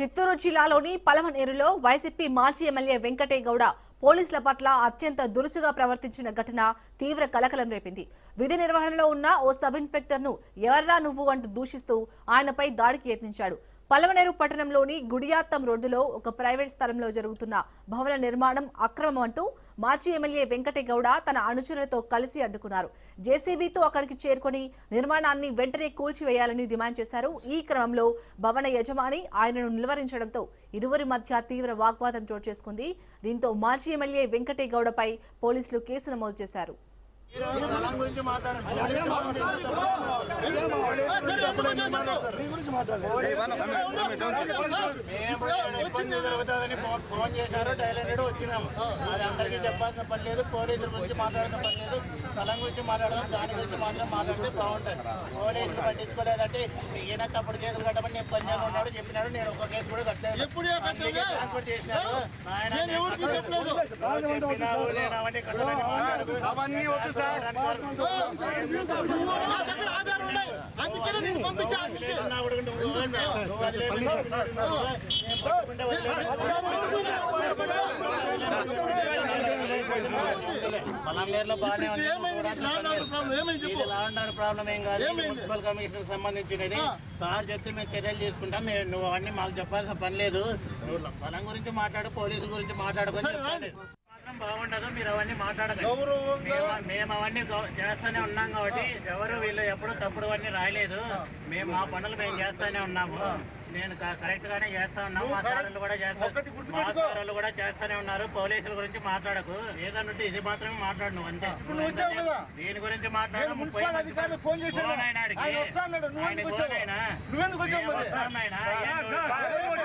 చిత్తూరు జిల్లాలోని పలమనేరులో వైసీపీ మాజీ ఎమ్మెల్యే వెంకటే గౌడ పోలీసుల పట్ల అత్యంత దురుసుగా ప్రవర్తించిన ఘటన తీవ్ర కలకలం రేపింది. విధి నిర్వహణలో ఉన్న ఓ సబ్ ఇన్స్పెక్టర్ను ఎవర్రా నువ్వు అంటూ దూషిస్తూ ఆయనపై దాడికి యత్నించాడు. పలమనేరు పట్టణంలోని గుడియాత్తం రోడ్డులో ఒక ప్రైవేట్ స్థలంలో జరుగుతున్న భవన నిర్మాణం అక్రమం అంటూ మాజీ ఎమ్మెల్యే వెంకటే గౌడ తన అనుచరులతో కలిసి అడ్డుకున్నారు. జేసీబీతో అక్కడికి చేరుకొని నిర్మాణాన్ని వెంటనే కూల్చివేయాలని డిమాండ్ చేశారు. ఈ క్రమంలో భవన యజమాని ఆయనను నిలువరించడంతో ఇరువురి మధ్య తీవ్ర వాగ్వాదం చోటు చేసుకుంది. దీంతో మాజీ ఎమ్మెల్యే వెంకటే గౌడపై పోలీసులు కేసు నమోదు చేశారు. మేము జరుగుతుందని ఫోన్- చేశారు డైలెండెడ్ వచ్చినాము అది అందరికీ చెప్పాల్సిన పని లేదు పోలీసుల గురించి మాట్లాడాల్సిన పని లేదు స్థలం గురించి మాట్లాడదాం దాని గురించి మాత్రం మాట్లాడితే బాగుంటుంది పోలీసులు పట్టించుకోలేదంటే ఈయన తప్పుడు కేసులు కట్టమని నేను పంజాబ్ ఉన్నాడు చెప్పినాడు నేను ఒక కేసు కూడా? అందుకే ట్రాన్స్ఫర్ చేసినారు ఆయన. చెప్పినావు, కట్టాలని. పలాంనేరులో బాగానే ఉంది. ఏమైంది ప్రాబ్లం ఏం కాదు మున్సిపల్ కమిషనర్ సంబంధించినది ఆ. సార్ చెప్తే మేము చర్యలు తీసుకుంటాం మేము నువ్వు అన్ని మాకు చెప్పాల్సిన పని లేదు పలం గురించి మాట్లాడు పోలీసుల గురించి మాట్లాడుకొని బాగుండదు. మీరు అవన్నీ గౌరవంగా మేము- అవన్నీ చేస్తానే ఉన్నాం కాబట్టి ఎవరు వీళ్ళు ఎప్పుడు తప్పుడు అన్ని రాయలేదు. మేము మా పనులు మేము చేస్తానే ఉన్నాము. నేను కరెక్ట్ గానే చేస్తా ఉన్నాము మా సార్లు కూడా మా. సార్లు కూడా చేస్తానే ఉన్నారు. పోలీసుల గురించి మాట్లాడకు. ఏదన్నట్టు ఇది మాత్రమే మాట్లాడు నువ్వు అంతే? దీని గురించి మాట్లాడు. ఫోన్ చేశాను.